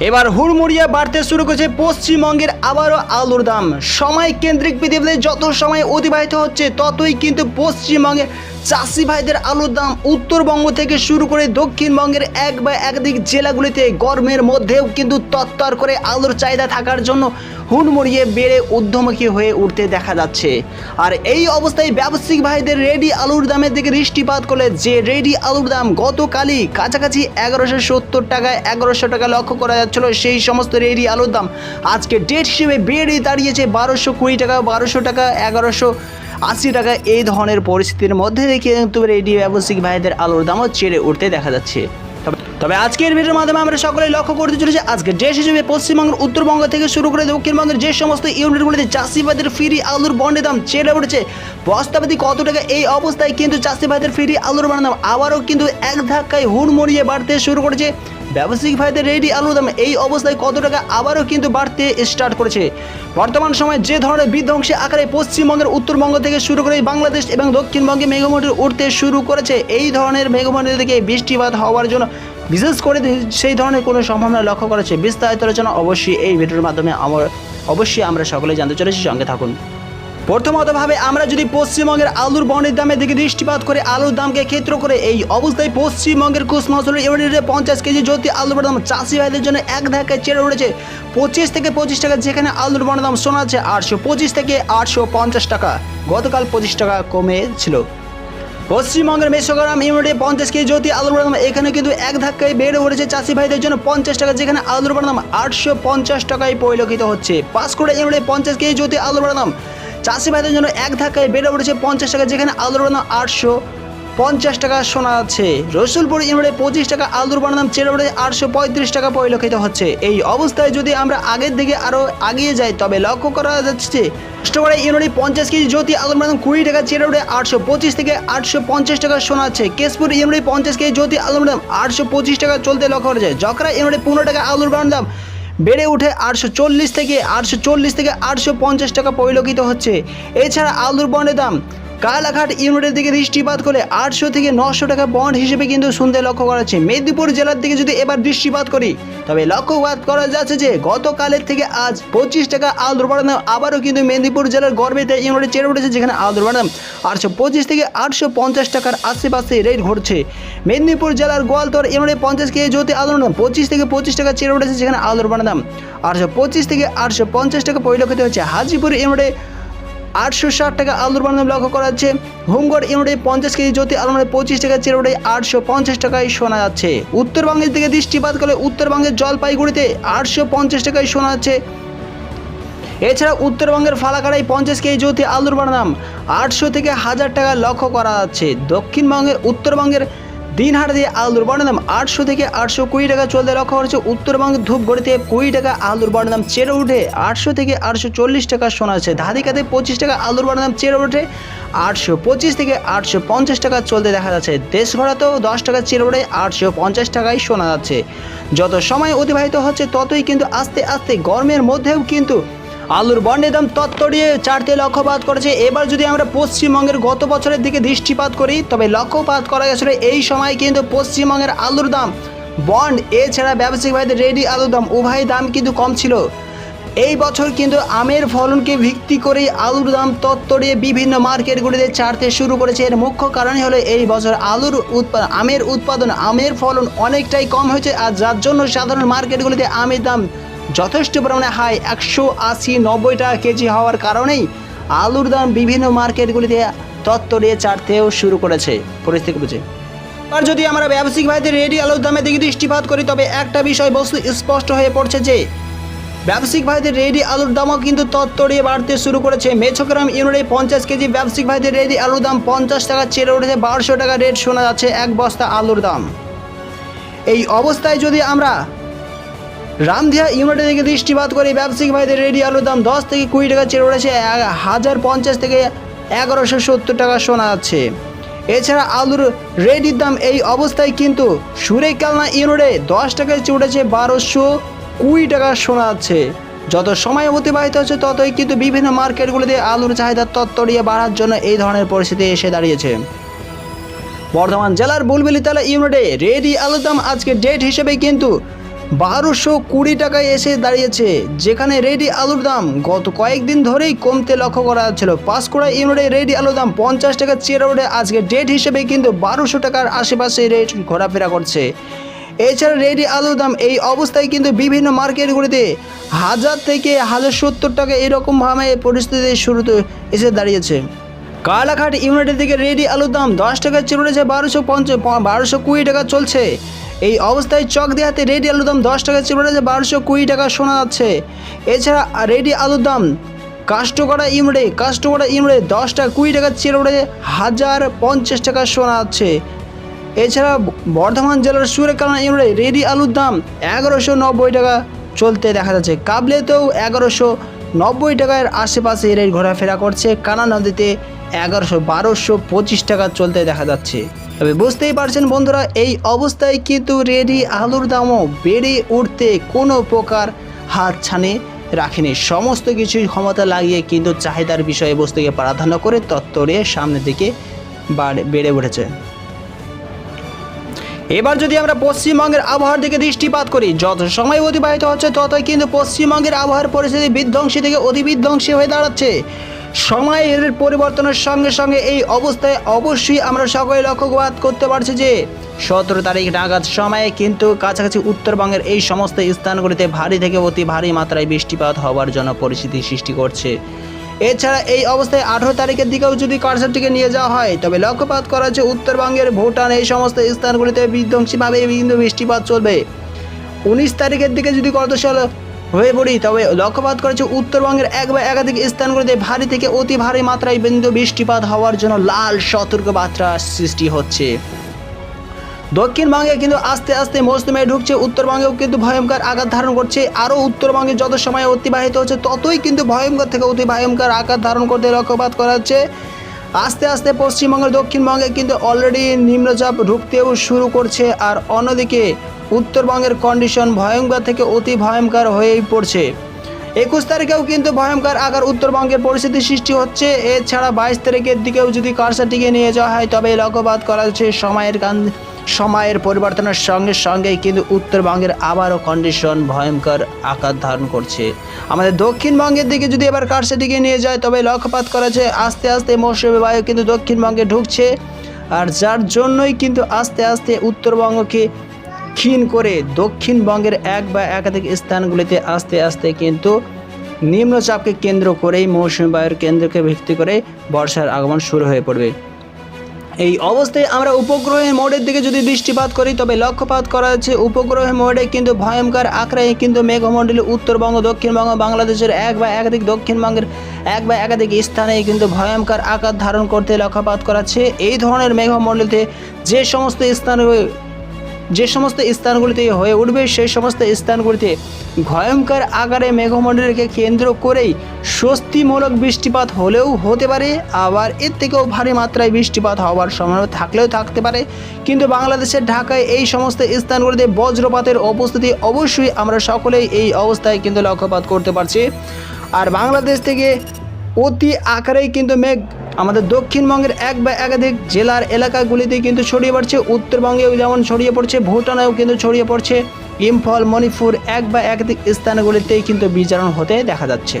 এবার হুড়মুড়িয়া বাড়তে শুরু করেছে পশ্চিমবঙ্গের আবারও আলুর দাম। সময় কেন্দ্রিক পৃথিবীতে যত সময় অতিবাহিত হচ্ছে, ততই কিন্তু পশ্চিমবঙ্গে চাষি ভাইদের আলুর দাম উত্তরবঙ্গ থেকে শুরু করে দক্ষিণবঙ্গের এক বা একাধিক জেলাগুলিতে গরমের মধ্যেও কিন্তু তত্তর করে আলুর চাহিদা থাকার জন্য হুড়মুড়িয়ে বেড়ে ঊর্ধ্বমুখী হয়ে উঠতে দেখা যাচ্ছে। আর এই অবস্থায় ব্যবসায়িক ভাইদের রেডি আলুর দামের দিকে দৃষ্টিপাত করলে যে রেডি আলুর দাম গতকালই কাছাকাছি এগারোশো সত্তর টাকায় এগারোশো টাকা লক্ষ্য করা যাচ্ছিল, সেই সমস্ত রেডি আলুর দাম আজকে ডেট হিসেবে বেড়ে দাঁড়িয়েছে বারোশো কুড়ি টাকা, বারোশো টাকা, এগারোশো আশি টাকা এই ধরনের পরিস্থিতির মধ্যে দেখে কিন্তু রেডি ব্যবসায়িক ভাইদের আলুর দামও চেড়ে উঠতে দেখা যাচ্ছে। তবে- আজকের ভিডিওর মাধ্যমে আমরা সকলেই লক্ষ্য করতে চলেছি, আজকে দেশ হিসেবে পশ্চিমবঙ্গের উত্তরবঙ্গ থেকে শুরু করে দক্ষিণবঙ্গের যে সমস্ত ইউনিটগুলিতে চাষিবাদের ফ্রি আলুর বন্ডের দাম চেড়ে উঠেছে। বস্তাপাতি কত টাকা এই অবস্থায় কিন্তু চাষিবাদের ফ্রি আলুর বন্ডের দাম আবারও কিন্তু এক ধাক্কায় হুড়মুড়িয়ে বাড়তে শুরু করেছে। ব্যবসায়িক ভাইদের রেডি আলুর দাম এই অবস্থায় কত টাকা আবারও কিন্তু বাড়তে স্টার্ট করেছে। বর্তমান সময়ে যে ধরনের বিধ্বংসী আকারে পশ্চিমবঙ্গের উত্তরবঙ্গ থেকে শুরু করে বাংলাদেশ এবং দক্ষিণবঙ্গে মেঘমন্ডল উঠতে শুরু করেছে, এই ধরনের মেঘমন্ডল থেকে বৃষ্টিপাত হওয়ার জন্য বিশেষ করে সেই ধরনের কোনো সম্ভাবনা লক্ষ্য করেছে, বিস্তারিত আলোচনা অবশ্যই এই ভিডিওর মাধ্যমে আমার অবশ্যই আমরা সকলে জানতে চলেছি, সঙ্গে থাকুন। প্রথমতভাবে আমরা যদি পশ্চিমবঙ্গের আলুর বন্ডের দামের দিকে দৃষ্টিপাত করে আলুর দামকে ক্ষেত্র করে এই অবস্থায় পশ্চিমবঙ্গের মহসুলের ইউনিটে পঞ্চাশ কেজি জ্যোতি আলুর দাম চাষি ভাইদের জন্য এক ধাক্কায় চেড়ে উঠেছে। পঁচিশ থেকে পঁচিশ টাকা যেখানে আলুর বন্ডের দাম শোনা যাচ্ছে আটশো পঁচিশ থেকে আটশো পঞ্চাশ টাকা। গতকাল পঁচিশ টাকা কমে ছিল পশ্চিমবঙ্গের মেসোগ্রাম ইউনিটে পঞ্চাশ কেজি জ্যোতি আলুর বাদাম এখানে কিন্তু এক ধাক্কায় বেড়ে উঠেছে চাষি ভাইদের জন্য পঞ্চাশ টাকা যেখানে আলুর বাদাম আটশো পঞ্চাশ টাকায় পরিলক্ষিত হচ্ছে। পাঁচকুড়া ইউনিটে পঞ্চাশ কেজি জ্যোতি আলুর বাদাম চাষি ভাইদের জন্য এক ধাক্কায় বেড়ে উঠেছে পঞ্চাশ টাকা, যেখানে আলুর বাদাম আটশো পঞ্চাশ টাকা শোনা যাচ্ছে রসুলপুর ইউনিটে পঁচিশ টাকা আলুর বাদাম চেড়ে উঠে আটশো পঁয়ত্রিশ টাকা পরিলক্ষিত হচ্ছে। এই অবস্থায় যদি আমরা আগের দিকে আরও এগিয়ে যাই, তবে লক্ষ্য করা যাচ্ছে অষ্টগড়ে ইউনিটে পঞ্চাশ কেজি জ্যোতি আলুর বাদাম কুড়ি টাকা উঠে আটশো পঁচিশ থেকে আটশো পঞ্চাশ টাকা শোনা যাচ্ছে কেশপুর ইউনিটে পঞ্চাশ কেজি জ্যোতি আলুর দাম আটশো পঁচিশ টাকা চলতে লক্ষ্য করা যায়। জকরা ইউনিটে পনেরো টাকা আলুর বাদাম দাম বেড়ে উঠে আটশো চল্লিশ থেকে আটশো চল্লিশ থেকে আটশো পঞ্চাশ টাকা পরিলক্ষিত হচ্ছে। এছাড়া আলুর বন্ডের দাম কালাঘাট ইউনিটের দিকে দৃষ্টিপাত করে আটশো থেকে নশো টাকা বন্ড হিসেবে কিন্তু শুনতে লক্ষ্য করা যাচ্ছে। মেদিনীপুর জেলার দিকে যদি এবার দৃষ্টিপাত করি, তবে লক্ষ্যপাত করা যাচ্ছে যে, গতকালের থেকে আজ পঁচিশ টাকা আলুর বাড়ার দাম আবারও কিন্তু মেদিনীপুর জেলার গর্বেতে ইউনিটে চেড়ে উঠেছে, যেখানে আলুর বাড়ার দাম আটশো পঁচিশ থেকে আটশো পঞ্চাশ টাকার আশেপাশে রেট ঘটছে। মেদিনীপুর জেলার গোয়ালতর ইউনিটে পঞ্চাশ কেজি জ্যোতি আলুর দাম পঁচিশ থেকে পঁচিশ টাকা চেড়ে উঠেছে, যেখানে আলুর দাম আটশো পঁচিশ থেকে আটশো পঞ্চাশ টাকা পরিলক্ষিত হচ্ছে। হাজিপুর ইউনিটে আটশো ষাট টাকা আলুর বানানো লক্ষ্য করা যাচ্ছে। হোমগড় ইউনিটে পঞ্চাশ কেজি জ্যোতি আলুর মানে পঁচিশ টাকা চেরোটে আটশো পঞ্চাশ টাকায় শোনা যাচ্ছে। উত্তরবঙ্গের দিকে দৃষ্টিপাত করলে উত্তরবঙ্গের জলপাইগুড়িতে আটশো পঞ্চাশ টাকায় শোনা যাচ্ছে। এছাড়া উত্তরবঙ্গের ফালাকাড়াই পঞ্চাশ কেজি জ্যোতি আলুর বানাম আটশো থেকে হাজার টাকা লক্ষ্য করা যাচ্ছে। দক্ষিণবঙ্গের, উত্তরবঙ্গের দিনহাট দিয়ে আলুর বড় দাম আটশো থেকে আটশো কুড়ি টাকা চলতে লক্ষ্য করেছে উত্তরবঙ্গের ধূপগড়িতে কুড়ি টাকা আলুর বড় দাম চেড়ে উঠে আটশো থেকে আটশো চল্লিশ টাকা শোনা যাচ্ছে ধাদিকাতে পঁচিশ টাকা আলুর বড় দাম চেড়ে উঠে আটশো পঁচিশ থেকে আটশো পঞ্চাশ টাকা চলতে দেখা যাচ্ছে। দেশ ভরাতেও দশ টাকা চেড়ে উঠে আটশো পঞ্চাশ টাকায় শোনা যাচ্ছে। যত সময় অতিবাহিত হচ্ছে, ততই কিন্তু আস্তে আস্তে গরমের মধ্যেও কিন্তু আলুর বন্ডের দাম তত্তরিয়ে চারতে লক্ষ্যপাত করেছে। এবার যদি আমরা পশ্চিমবঙ্গের গত বছরের দিকে দৃষ্টিপাত করি, তবে লক্ষ্যপাত করা গেছিল এই সময় কিন্তু পশ্চিমবঙ্গের আলুর দাম। বন্ড, এছাড়া ব্যবসায়িক ভাইদের রেডি আলুর দাম, উভয় দাম কিন্তু কম ছিল। এই বছর কিন্তু আমের ফলনকে ভিত্তি করেই আলুর দাম তত্তরিয়ে বিভিন্ন মার্কেটগুলিতে ছাড়তে শুরু করেছে। এর মুখ্য কারণই হলো এই বছর আলুর উৎপাদন আমের উৎপাদন, আমের ফলন অনেকটাই কম হয়েছে। আর যার জন্য সাধারণ মার্কেটগুলিতে আমের দাম যথেষ্ট পরিমাণে হাই, একশো আশি নব্বই টাকা কেজি হওয়ার কারণেই আলুর দাম বিভিন্ন মার্কেটগুলিতে তত্তরিয়ে চাড়তেও শুরু করেছে। পরিস্থিতি বুঝে। আর যদি আমরা ব্যবসায়িক ভাইদের রেডি আলুর দামের দিকে দৃষ্টিপাত করি, তবে একটা বিষয় বস্তু স্পষ্ট হয়ে পড়ছে যে, ব্যবসায়িক ভাইদের রেডি আলুর দামও কিন্তু তত্তরিয়ে বাড়তে শুরু করেছে। মেছগ্রাম ইউনিটে পঞ্চাশ কেজি ব্যবসায়িক ভাইদের রেডি আলুর দাম পঞ্চাশ টাকা চেড়ে উঠেছে বারোশো টাকা। রেট শোনা যাচ্ছে এক বস্তা আলুর দাম। এই অবস্থায় যদি আমরা রামধিয়া ইউনিটের দিকে দৃষ্টিপাত করে ব্যবসায়িক ভাইদের রেডি আলুর দাম দশ থেকে কুড়ি টাকা চেড়ে উঠেছে এক হাজার পঞ্চাশ থেকে এগারোশো সত্তর টাকা শোনা যাচ্ছে। এছাড়া আলুর রেডির দাম এই অবস্থায় কিন্তু সুরেকালনা ইউনিটে দশ টাকায় চেয়ে উঠেছে বারোশো কুড়ি টাকা শোনা যাচ্ছে। যত সময় অতিবাহিত হচ্ছে, ততই কিন্তু বিভিন্ন মার্কেটগুলিতে আলুর চাহিদা তত্তরিয়ে বাড়ার জন্য এই ধরনের পরিস্থিতি এসে দাঁড়িয়েছে। বর্ধমান জেলার বুলবিলিতলা ইউনিটে রেডি আলুর দাম আজকে ডেট হিসেবে কিন্তু বারোশো কুড়ি টাকায় এসে দাঁড়িয়েছে, যেখানে রেডি আলুর দাম গত কয়েকদিন ধরেই কমতে লক্ষ্য করা যাচ্ছিল। পাঁশকুড়া ইউনিটে রেডি আলুর দাম পঞ্চাশ টাকা চেরোডে আজকে ডেট হিসেবে কিন্তু বারোশো টাকার আশেপাশে রেট ঘোরাফেরা করছে। এছাড়া রেডি আলুর দাম এই অবস্থায় কিন্তু বিভিন্ন মার্কেটগুলিতে হাজার থেকে হাজার সত্তর টাকা এরকমভাবে পরিস্থিতি শুরুতে এসে দাঁড়িয়েছে। কালাঘাট ইউনিটের দিকে রেডি আলুর দাম দশ টাকা চলেছে বারোশো পঞ্চাশ বারোশো কুড়ি টাকা চলছে এই অবস্থায় চক দেহাতে রেডি আলুর দাম দশ টাকা চলেছে বারোশো কুড়ি টাকা শোনা যাচ্ছে। এছাড়া রেডি আলুর দাম কাস্টকরা ইউনিটে কাস্টকরা ইউনিটে দশ টাকা কুড়ি টাকা উঠেছে হাজার পঞ্চাশ টাকা শোনা যাচ্ছে। এছাড়া বর্ধমান জেলার সুরেকালনা ইউনিটে রেডি আলুর দাম এগারোশো নব্বই টাকা চলতে দেখা যাচ্ছে। কাবলেতেও এগারোশো নব্বই টাকার আশেপাশে রেট ঘোরাফেরা করছে। কানা নদীতে এগারোশো বারোশো পঁচিশ টাকা চলতে দেখা যাচ্ছে। তবে বুঝতেই পারছেন বন্ধুরা, এই অবস্থায় কিন্তু রেডি আলুর দামও বেড়ে উঠতে কোনো প্রকার হাত ছানে রাখেনি। সমস্ত কিছুই ক্ষমতা লাগিয়ে কিন্তু চাহিদার বিষয়বস্তুকে প্রাধান্য করে তত্ত্বরে সামনের দিকে বাড়ে- বেড়ে উঠেছে। এবার যদি আমরা পশ্চিমবঙ্গের আবহাওয়ার দিকে দৃষ্টিপাত করি, যত সময় অতিবাহিত হচ্ছে ততই কিন্তু পশ্চিমবঙ্গের আবহাওয়ার পরিস্থিতি বিধ্বংসী থেকে অতি বিধ্বংসী হয়ে দাঁড়াচ্ছে। সময়ের পরিবর্তনের সঙ্গে সঙ্গে এই অবস্থায় অবশ্যই আমরা সকলে লক্ষ্যপাত করতে পারছি যে সতেরো তারিখ নাগাদ সময়ে কিন্তু কাছাকাছি উত্তরবঙ্গের এই সমস্ত স্থানগুলিতে ভারী থেকে অতি ভারী মাত্রায় বৃষ্টিপাত হওয়ার জন্য পরিস্থিতি সৃষ্টি করছে। এছাড়া এই অবস্থায় আঠেরো তারিখের দিকেও যদি কারসারটিকে নিয়ে যাওয়া হয়, তবে লক্ষ্যপাত করা হচ্ছে উত্তরবঙ্গের ভুটান এই সমস্ত স্থানগুলিতে বিধ্বংসীভাবে কিন্তু বৃষ্টিপাত চলবে। উনিশ তারিখের দিকে যদি কর্দশাল হয়ে পড়ি, তবে লক্ষ্যপাত করেছে উত্তরবঙ্গের এক বা একাধিক স্থানগুলিতে ভারী থেকে অতি ভারী মাত্রায় বিন্দু বৃষ্টিপাত হওয়ার জন্য লাল সতর্ক বার্তা সৃষ্টি হচ্ছে। দক্ষিণবঙ্গে কিন্তু আস্তে আস্তে মৌসুমে ঢুকছে উত্তরবঙ্গেও কিন্তু ভয়ঙ্কর আঘাত ধারণ করছে। আরও উত্তরবঙ্গে যত সময় অতিবাহিত হচ্ছে, ততই কিন্তু ভয়ঙ্কর থেকে অতি ভয়ঙ্কর আঘাত ধারণ করতে লক্ষ্যপাত করা হচ্ছে। আস্তে আস্তে পশ্চিমবঙ্গের দক্ষিণবঙ্গে কিন্তু অলরেডি নিম্নচাপ ঢুকতেও শুরু করছে, আর অন্যদিকে উত্তরবঙ্গের কন্ডিশন ভয়ঙ্কর থেকে অতি ভয়ঙ্কর হয়েই পড়ছে। একুশ তারিখেও কিন্তু ভয়ঙ্কর আকার উত্তরবঙ্গের পরিস্থিতি সৃষ্টি হচ্ছে। এছাড়া বাইশ তারিখের দিকেও যদি কারসাটিকে নিয়ে যাওয়া হয় তবে লক্ষ্যপাত করা হচ্ছে সময়ের কান সময়ের পরিবর্তনের সঙ্গে সঙ্গেই কিন্তু উত্তরবঙ্গের আবারও কন্ডিশন ভয়ঙ্কর আকার ধারণ করছে। আমাদের দক্ষিণবঙ্গের দিকে যদি এবার কারসাটিকে নিয়ে যায়, তবে লক্ষ্যপাত করা হচ্ছে আস্তে আস্তে মৌসুমী বায়ু কিন্তু দক্ষিণবঙ্গে ঢুকছে। আর যার জন্যই কিন্তু আস্তে আস্তে উত্তরবঙ্গকে ক্ষীণ করে দক্ষিণবঙ্গের এক বা একাধিক স্থানগুলিতে আস্তে আস্তে কিন্তু নিম্নচাপকে কেন্দ্র করেই মৌসুমী বায়ুর কেন্দ্রকে ভিত্তি করে বর্ষার আগমন শুরু হয়ে পড়বে। এই অবস্থায় আমরা উপগ্রহের মোড়ের দিকে যদি দৃষ্টিপাত করি, তবে লক্ষ্যপাত করা হচ্ছে উপগ্রহের মোড়ে কিন্তু ভয়ঙ্কর আক্রায় কিন্তু মেঘমণ্ডলে উত্তরবঙ্গ, দক্ষিণবঙ্গ, বাংলাদেশের এক বা একাধিক দক্ষিণবঙ্গের এক বা একাধিক স্থানে কিন্তু ভয়ঙ্কর আকার ধারণ করতে লক্ষ্যপাত করাচ্ছে এই ধরনের মেঘমন্ডলতে যে সমস্ত স্থান যে সমস্ত স্থানগুলিতে হয়ে উঠবে, সেই সমস্ত স্থানগুলিতে ভয়ঙ্কর আকারে মেঘমণ্ডলকে কেন্দ্র করেই স্বস্তিমূলক বৃষ্টিপাত হলেও হতে পারে। আবার এর থেকেও ভারী মাত্রায় বৃষ্টিপাত হওয়ার সম্ভাবনা থাকলেও থাকতে পারে। কিন্তু বাংলাদেশের ঢাকায় এই সমস্ত স্থানগুলিতে বজ্রপাতের উপস্থিতি অবশ্যই আমরা সকলেই এই অবস্থায় কিন্তু লক্ষ্যপাত করতে পারছি। আর বাংলাদেশ থেকে অতি আকারেই কিন্তু মেঘ আমাদের দক্ষিণবঙ্গের এক বা একাধিক জেলার এলাকাগুলিতে কিন্তু ছড়িয়ে পড়ছে, উত্তরবঙ্গেও যেমন ছড়িয়ে পড়ছে, ভুটানেও কিন্তু ছড়িয়ে পড়ছে। ইম্ফল, মণিপুর এক বা একাধিক স্থানগুলিতেই কিন্তু বিচারণ হতে দেখা যাচ্ছে।